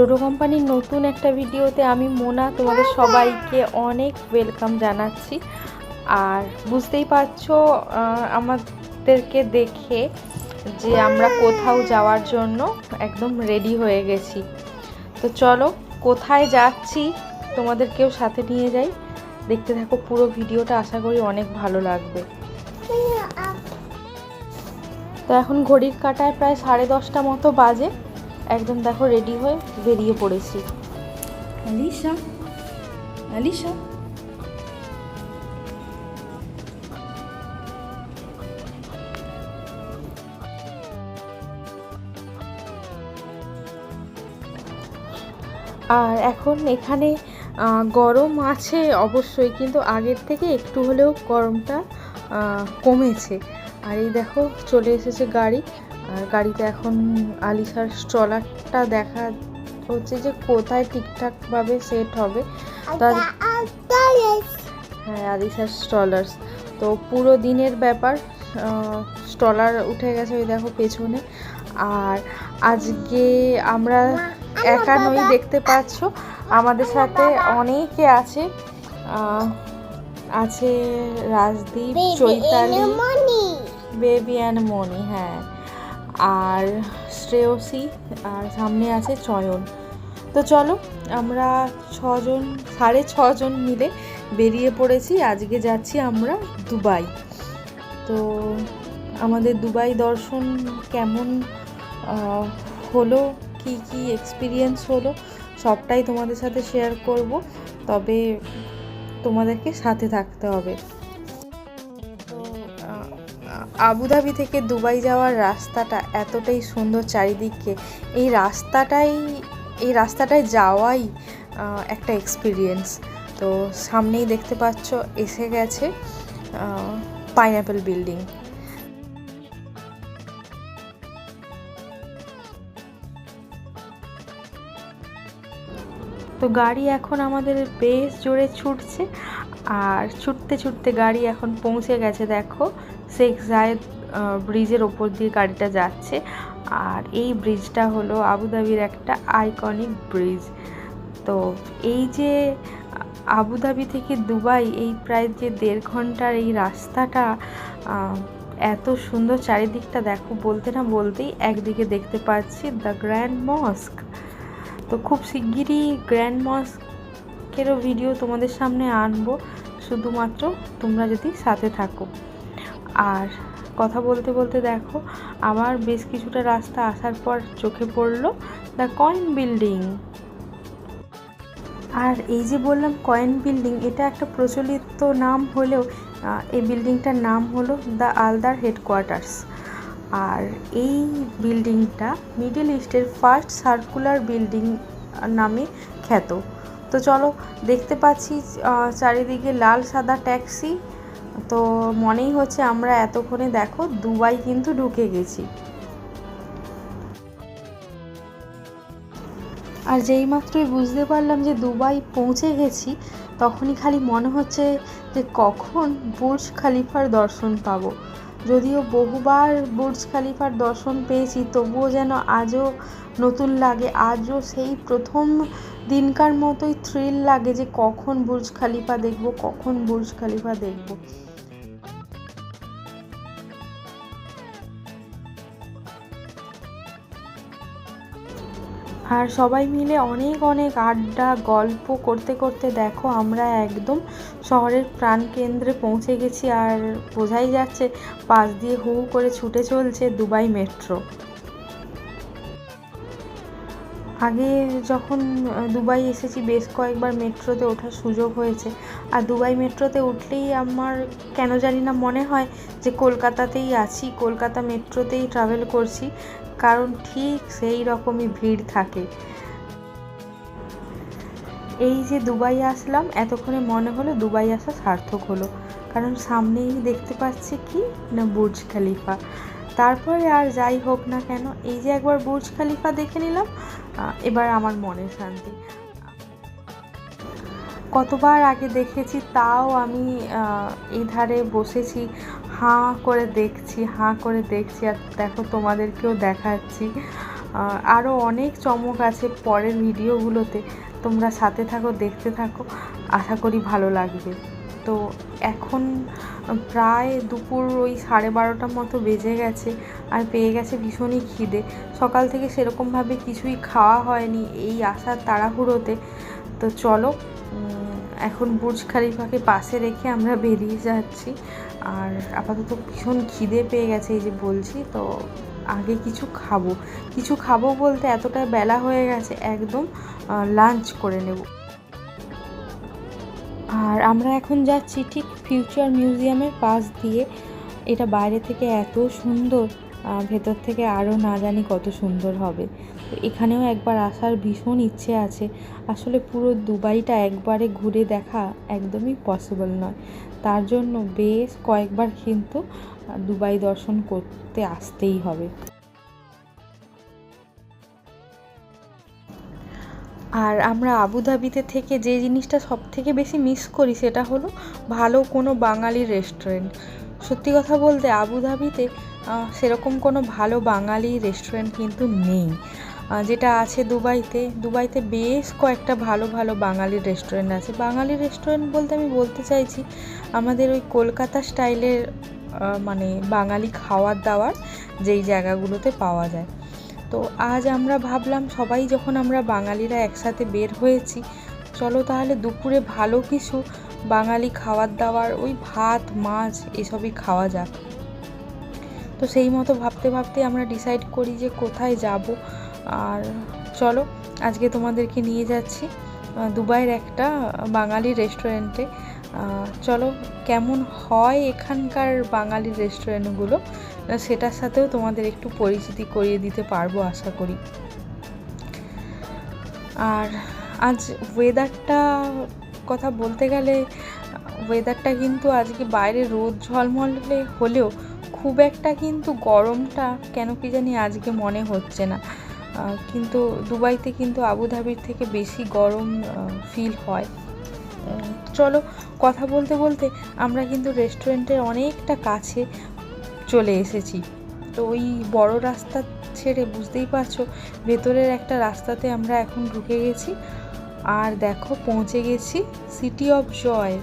টোটো কোম্পানির নতুন একটা ভিডিওতে আমি মোনা, তোমাদের সবাইকে অনেক ওয়েলকাম জানাচ্ছি। আর বুঝতেই পারছ আমাদেরকে দেখে যে আমরা কোথাও যাওয়ার জন্য একদম রেডি হয়ে গেছি। তো চলো, কোথায় যাচ্ছি তোমাদেরকেও সাথে নিয়ে যাই। দেখতে থাকো পুরো ভিডিওটা, আশা করি অনেক ভালো লাগবে। তো এখন ঘড়ির কাটায় প্রায় সাড়ে দশটা মতো বাজে। একদম দেখো রেডি হয়ে বেরিয়ে পড়েছি। আলিশা আলিশা। আর এখন এখানে আহ, গরম আছে অবশ্যই কিন্তু আগের থেকে একটু হলেও গরমটা আহ, কমেছে। আর এই দেখো চলে এসেছে গাড়ি। আর গাড়িতে এখন আলিশার স্ট্রলারটা দেখা হচ্ছে যে কোথায় ঠিকঠাকভাবে সেট হবে। তার হ্যাঁ আলিশার স্টলার্স তো পুরো দিনের ব্যাপার স্টলার উঠে গেছে ওই দেখো পেছনে। আর আজকে আমরা একা নই দেখতে পাচ্ছ আমাদের সাথে অনেকে আছে আছে রাজদীপ চৈতালি বেবি অ্যান্ড মনি হ্যাঁ। আর শ্রেয়সী, আর সামনে আছে চয়ন। তো চলো, আমরা ছজন, সাড়ে ছজন মিলে বেরিয়ে পড়েছি। আজকে যাচ্ছি আমরা দুবাই। তো আমাদের দুবাই দর্শন কেমন হলো, কি কি এক্সপিরিয়েন্স হলো, সবটাই তোমাদের সাথে শেয়ার করব। তবে তোমাদেরকে সাথে থাকতে হবে। আবুধাবি থেকে দুবাই যাওয়ার রাস্তাটা এতটাই সুন্দর চারিদিকে এই রাস্তাটাই, এই রাস্তাটায় যাওয়াই একটা এক্সপিরিয়েন্স তো সামনেই দেখতে পাচ্ছ, এসে গেছে পাইনাপেল বিল্ডিং তো গাড়ি এখন আমাদের বেশ জোরে ছুটছে, আর ছুটতে ছুটতে গাড়ি এখন পৌঁছে গেছে, দেখো। শেখ জায়েদ ব্রিজের ওপর দিয়ে গাড়িটা যাচ্ছে। আর এই ব্রিজটা হলো আবুধাবির একটা আইকনিক ব্রিজ তো এই যে আবুধাবি থেকে দুবাই এই প্রায় যে দেড় ঘণ্টার এই রাস্তাটা এত সুন্দর চারিদিকটা দেখো, বলতে না বলতেই একদিকে দেখতে পাচ্ছি দ্য গ্র্যান্ড মস্ক তো খুব শিগগিরই গ্র্যান্ড মস্কেরও ভিডিও তোমাদের সামনে আনব। শুধুমাত্র তোমরা যদি সাথে থাকো। আর কথা বলতে বলতে দেখো আবার বেশ কিছুটা রাস্তা আসার পর চোখে পড়ল দ্য কয়েন বিল্ডিং আর এই যে বললাম কয়েন বিল্ডিং এটা একটা প্রচলিত নাম হলেও এই বিল্ডিংটার নাম হলো দ্য আলদার হেডকোয়ার্টার্স আর এই বিল্ডিংটা মিডল ইস্টের ফার্স্ট সার্কুলার বিল্ডিং নামে খ্যাত। তো চলো দেখতে পাচ্ছি চারিদিকে লাল সাদা ট্যাক্সি তো মনেই হচ্ছে আমরা এতক্ষণে দেখো দুবাই কিন্তু ঢুকে গেছি। আর যেই মাত্রই বুঝতে পারলাম যে দুবাই পৌঁছে গেছি, তখনই খালি মনে হচ্ছে যে কখন বুর্জ খালিফার দর্শন পাবো। যদিও বহুবার বুর্জ খালিফার দর্শন পেয়েছি, তবুও যেন আজও নতুন লাগে, আজও সেই প্রথম দিনকার মতোই থ্রিল লাগে যে কখন বুর্জ খালিফা দেখব, কখন বুর্জ খালিফা দেখব। আর সবাই মিলে অনেক অনেক আড্ডা, গল্প করতে করতে দেখো আমরা একদম শহরের প্রাণকেন্দ্রে পৌঁছে গেছি আর বোঝাই যাচ্ছে পাশ দিয়ে হু করে ছুটে চলছে দুবাই মেট্রো। আগে যখন দুবাই এসেছি, বেশ কয়েকবার মেট্রোতে ওঠার সুযোগ হয়েছে। আর দুবাই মেট্রোতে উঠলেই আমার কেন জানি না মনে হয় যে কলকাতাতেই আছি, কলকাতা মেট্রোতেই ট্রাভেল করছি, কারণ ঠিক সেই রকমই ভিড় থাকে। এই যে দুবাই আসলাম, এতক্ষণে মনে হলো দুবাই আসা সার্থক হলো, কারণ সামনেই দেখতে পাচ্ছি কি? না বুর্জ খালিফা। তারপরে আর যাই হোক না কেন, এই যে একবার বুর্জ খালিফা দেখে নিলাম এবার আমার মনে শান্তি। কতবার আগে দেখেছি, তাও আমি এই ধারে বসেছি, হাঁ করে দেখছি, হাঁ করে দেখছি, আর দেখো তোমাদেরকেও দেখাচ্ছি। আরও অনেক চমক আছে পরের ভিডিওগুলোতে, তোমরা সাথে থাকো, দেখতে থাকো, আশা করি ভালো লাগবে। তো এখন প্রায় দুপুর ওই সাড়ে বারোটার মতো বেজে গেছে আর পেয়ে গেছে ভীষণই খিদে। সকাল থেকে সেরকমভাবে কিছুই খাওয়া হয়নি এই আসার তাড়াহুড়োতে। তো চলো এখন বুর্জ খালিফাকে পাশে রেখে আমরা বেরিয়ে যাচ্ছি। আর আপাতত ভীষণ খিদে পেয়ে গেছে এই যে বলছি, তো আগে কিছু খাব। কিছু খাব বলতে এতটা বেলা হয়ে গেছে, একদম লাঞ্চ করে নেব। আর আমরা এখন যাচ্ছি ঠিক ফিউচার মিউজিয়ামের পাশ দিয়ে। এটা বাইরে থেকে এত সুন্দর ভেতর থেকে আরও না জানি কত সুন্দর হবে। এখানেও একবার আসার ভীষণ ইচ্ছে আছে। আসলে পুরো দুবাইটা একবারে ঘুরে দেখা একদমই পসিবল নয়। তার জন্য বেশ কয়েকবার কিন্তু দুবাই দর্শন করতে আসতেই হবে। আর আমরা আবুধাবিতে থেকে যে জিনিসটা সব থেকে বেশি মিস করি সেটা হলো ভালো কোনো বাঙালি রেস্টুরেন্ট সত্যি কথা বলতে আবুধাবিতে সেরকম কোনো ভালো বাঙালি রেস্টুরেন্ট কিন্তু নেই। যেটা আছে দুবাইতে দুবাইতে বেশ কয়েকটা ভালো ভালো বাঙালি রেস্টুরেন্ট আছে। বাঙালি রেস্টুরেন্ট বলতে আমি বলতে চাইছি আমাদের ওই কলকাতা স্টাইলের মানে বাঙালি খাওয়ার দাওয়ার যেই জায়গাগুলোতে পাওয়া যায়। তো আজ আমরা ভাবলাম সবাই যখন আমরা বাঙালিরা একসাথে বের হয়েছি, চলো তাহলে দুপুরে ভালো কিছু বাঙালি খাবার দাবার ওই ভাত, মাছ এসবই খাওয়া যাক। তো সেই মতো ভাবতে ভাবতে আমরা ডিসাইড করি যে কোথায় যাব। আর চলো, আজকে তোমাদেরকে নিয়ে যাচ্ছি দুবাইয়ের একটা বাঙালি রেস্টুরেন্টে চলো, কেমন হয় এখানকার বাঙালি রেস্টুরেন্টগুলো সেটার সাথেও তোমাদের একটু পরিচিতি করিয়ে দিতে পারব আশা করি। আর আজ ওয়েদারটা কথা বলতে গেলে ওয়েদারটা কিন্তু আজকে বাইরে রোদ ঝলমলে হলেও খুব একটা কিন্তু গরমটা কেন কি জানি আজকে মনে হচ্ছে না। কিন্তু দুবাইতে কিন্তু আবুধাবির থেকে বেশি গরম ফিল হয়। চলো কথা বলতে বলতে আমরা কিন্তু রেস্টুরেন্টের অনেকটা কাছে চলে এসেছি। তো ওই বড় রাস্তা ছেড়ে বুঝতেই পারছ, ভেতরের একটা রাস্তাতে আমরা এখন ঢুকে গেছি। আর দেখো, পৌঁছে গেছি সিটি অফ জয়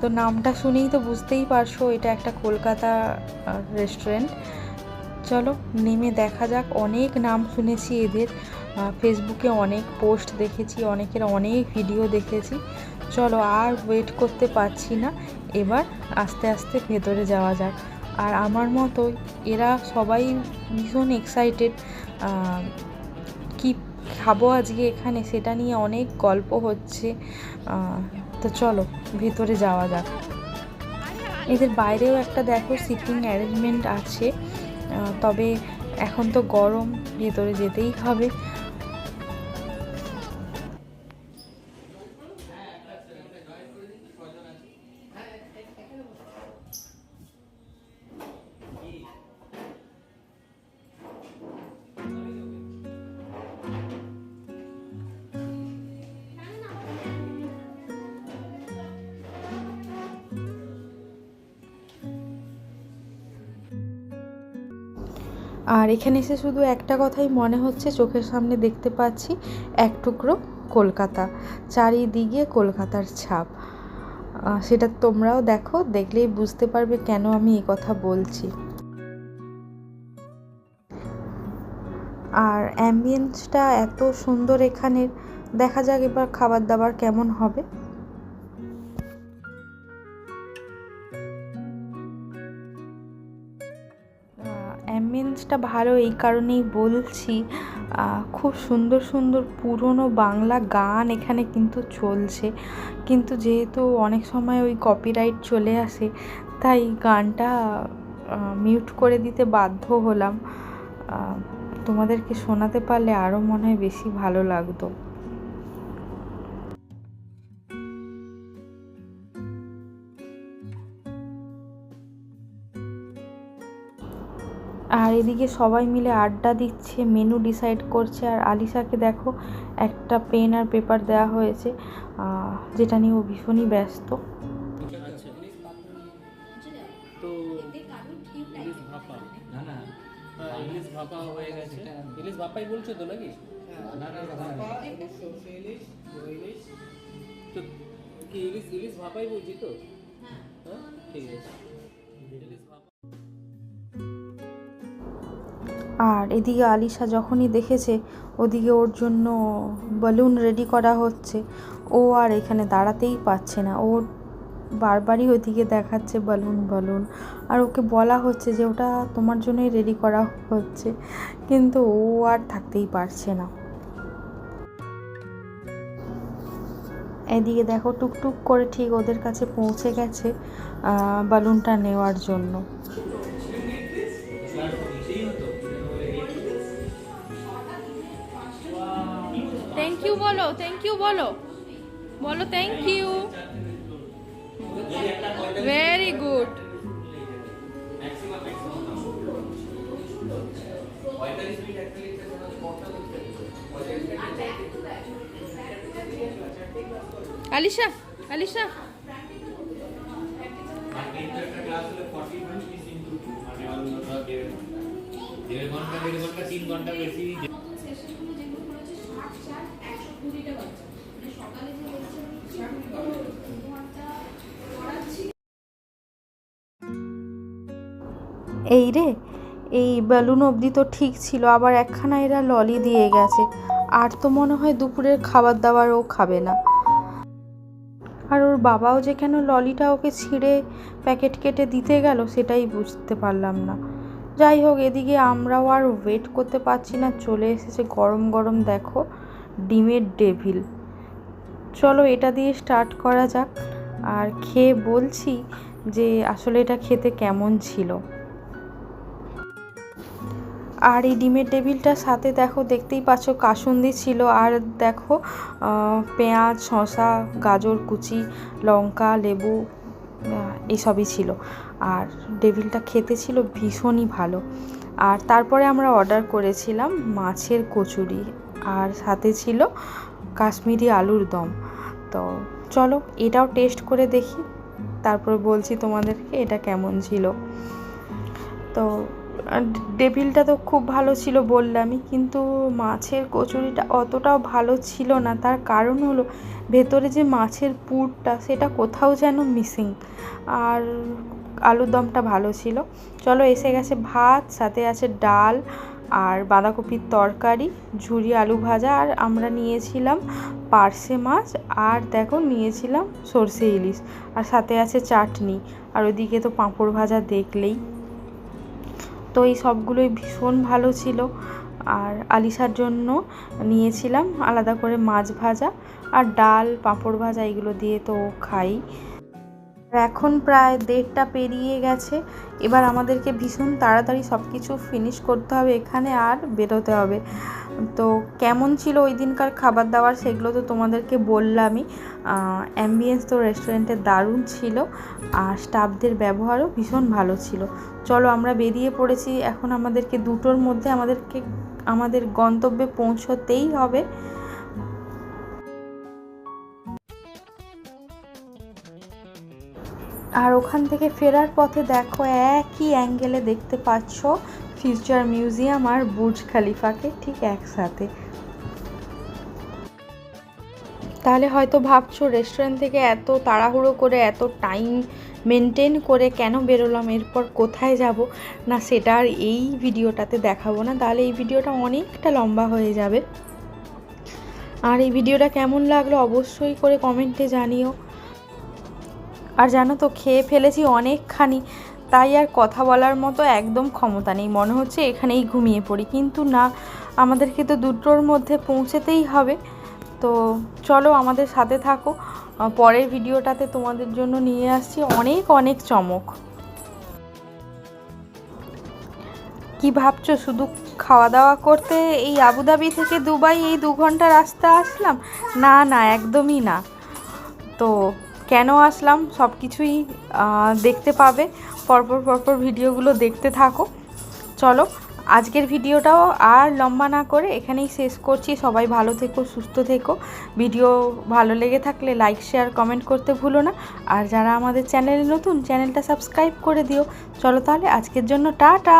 তো নামটা শুনেই তো বুঝতেই পারছ, এটা একটা কলকাতা রেস্টুরেন্ট চলো, নেমে দেখা যাক, অনেক নাম শুনেছি এদের। ফেসবুকে অনেক পোস্ট দেখেছি, অনেকের অনেক ভিডিও দেখেছি। চলো, আর ওয়েট করতে পারছি না। এবার আস্তে আস্তে ভেতরে যাওয়া যাক। আর আমার মতো এরা সবাই ভীষণ এক্সাইটেড কি খাব আজকে এখানে সেটা নিয়ে অনেক গল্প হচ্ছে। তো চলো, ভেতরে যাওয়া যাক। এদের বাইরেও একটা দেখো সিটিং অ্যারেঞ্জমেন্ট আছে। তবে এখন তো গরম, ভেতরে যেতেই হবে। আর এখানে এসে শুধু একটা কথাই মনে হচ্ছে, চোখের সামনে দেখতে পাচ্ছি এক টুকরো কলকাতা, চারিদিকে কলকাতার ছাপ। সেটা তোমরাও দেখো, দেখলেই বুঝতে পারবে কেন আমি এই কথা বলছি। আর অ্যাম্বিয়েন্সটা এত সুন্দর এখানের, দেখা যাক এবার খাবার দাবার কেমন হবে। অ্যাম্বিয়েন্সটা ভালো এই কারণেই বলছি খুব সুন্দর সুন্দর পুরনো বাংলা গান এখানে কিন্তু চলছে। কিন্তু যেহেতু অনেক সময় ওই কপিরাইট চলে আসে, তাই গানটা মিউট করে দিতে বাধ্য হলাম। তোমাদেরকে শোনাতে পারলে আরও মনে হয় বেশি ভালো লাগতো। আর এদিকে সবাই মিলে আড্ডা দিচ্ছে মেনু ডিসাইড করছে আর আলিশাকে দেখো একটা পেন আর পেপার দেওয়া হয়েছে যেটা নিয়ে ও ভীষণই ব্যস্ত। ইলিশ ভাপাই বলছি তো হ্যাঁ ঠিক আছে। আর এদিকে আলিশা যখনই দেখেছে, ওদিকে ওর জন্য বেলুন রেডি করা হচ্ছে। ও আর এখানে দাঁড়াতেই পারছে না। ও বারবারই ওদিকে দেখাচ্ছে বেলুন বেলুন আর ওকে বলা হচ্ছে যে ওটা তোমার জন্যই রেডি করা হচ্ছে। কিন্তু ও আর থাকতেই পারছে না। এদিকে দেখো টুকটুক করে ঠিক ওদের কাছে পৌঁছে গেছে বেলুনটা নেওয়ার জন্য। থ্যাংক ইউ বলো থ্যাংক ইউ বলো। বলো thank you very good Alisha Alisha. দেড় ঘণ্টা দেড় ঘণ্টা, তিন ঘণ্টা বেশি। একশো কুড়িটা বাচ্চা। মানে সকালে যে বলছে এই রে এই বেলুন অবধি তো ঠিক ছিল আবার একখানা এরা ললি দিয়ে গেছে। আর তো মনে হয় দুপুরের খাবার দাবার ও খাবে না। আর ওর বাবাও যে কেন ললিটা ওকে ছিঁড়ে প্যাকেট কেটে দিতে গেল সেটাই বুঝতে পারলাম না। যাই হোক, এদিকে আমরাও আর ওয়েট করতে পারছি না। চলে এসেছে গরম গরম, দেখো, ডিমের ডেভিল চলো, এটা দিয়ে স্টার্ট করা যাক। আর খেয়ে বলছি যে, আসলে এটা খেতে কেমন ছিল। আর এই ডিমের টেবিলটার সাথে, দেখো, দেখতেই পাচ্ছ কাসুন্দি ছিল। আর দেখো পেঁয়াজ, শসা, গাজর, কুচি, লঙ্কা, লেবু এসবই ছিল। আর ডেভিলটা খেতে ছিল ভীষণই ভালো। আর তারপরে আমরা অর্ডার করেছিলাম মাছের কচুরি আর সাথে ছিল কাশ্মীরি আলুর দম। তো চলো এটাও টেস্ট করে দেখি। তারপর বলছি তোমাদেরকে এটা কেমন ছিল। তো ডেভিলটা তো খুব ভালো ছিল বললামই কিন্তু মাছের কচুরিটা অতটাও ভালো ছিল না। তার কারণ হলো ভেতরে যে মাছের পুরটা, সেটা কোথাও যেন মিসিং আর আলুর দমটা ভালো ছিল। চলো এসে গেছে ভাত, সাথে আছে ডাল আর বাঁধাকপির তরকারি, ঝুরি আলু ভাজা আর আমরা নিয়েছিলাম পার্সে মাছ আর দেখো নিয়েছিলাম সর্ষে ইলিশ আর সাথে আছে চাটনি। আর ওদিকে তো পাঁপড় ভাজা দেখলেই। তো এই সবগুলোই ভীষণ ভালো ছিল। আর আলিশার জন্য নিয়েছিলাম আলাদা করে মাছ ভাজা। আর ডাল, পাঁপড় ভাজা এগুলো দিয়ে তো খাই। আর এখন প্রায় দেড়টা পেরিয়ে গেছে। এবার আমাদেরকে ভীষণ তাড়াতাড়ি সব কিছু ফিনিশ করতে হবে এখানে আর বেরোতে হবে। তো কেমন ছিল ওই দিনকার খাবার দাবার সেগুলো তো তোমাদেরকে বললামই। অ্যাম্বিয়েন্স তো রেস্টুরেন্টে দারুণ ছিল আর স্টাফদের ব্যবহারও ভীষণ ভালো ছিল। চলো আমরা বেরিয়ে পড়েছি। এখন আমাদেরকে দুটোর মধ্যে আমাদেরকে, আমাদের গন্তব্যে পৌঁছতেই হবে। আর ওখান থেকে ফেরার পথে দেখো একই অ্যাঙ্গেলে দেখতে পাচ্ছ ফিউচার মিউজিয়াম আর বুর্জ খালিফাকে ঠিক একসাথে। তাহলে হয়তো ভাবছ রেস্টুরেন্ট থেকে এত তাড়াহুড়ো করে, এত টাইম মেনটেন করে কেন বেরোলাম, এরপর কোথায় যাব? না, সেটা আর এই ভিডিওটাতে দেখাবো না। তাহলে এই ভিডিওটা অনেকটা লম্বা হয়ে যাবে। আর এই ভিডিওটা কেমন লাগল অবশ্যই করে কমেন্টে জানিও। আর জানো তো, খেয়ে ফেলেছি অনেকখানি। তাই আর কথা বলার মতো একদম ক্ষমতা নেই। মনে হচ্ছে এখানেই ঘুমিয়ে পড়ি। কিন্তু না, আমাদেরকে তো দুটোর মধ্যে পৌঁছেতেই হবে। তো চলো আমাদের সাথে থাকো। পরের ভিডিওটাতে তোমাদের জন্য নিয়ে আসছি অনেক অনেক চমক। কি ভাবছ, শুধু খাওয়া দাওয়া করতে এই আবুধাবি থেকে দুবাই এই দু ঘণ্টা রাস্তা আসলাম? না না, একদমই না। তো কেন আসলাম, সব কিছুই দেখতে পাবে। পরপর পরপর ভিডিওগুলো দেখতে থাকো। চলো, আজকের ভিডিওটাও আর লম্বা না করে এখানেই শেষ করছি। সবাই ভালো থেকো, সুস্থ থেকো। ভিডিও ভালো লেগে থাকলে লাইক শেয়ার কমেন্ট করতে ভুলো না। আর যারা আমাদের চ্যানেলে নতুন, চ্যানেলটা সাবস্ক্রাইব করে দিও। চলো তাহলে আজকের জন্য টাটা!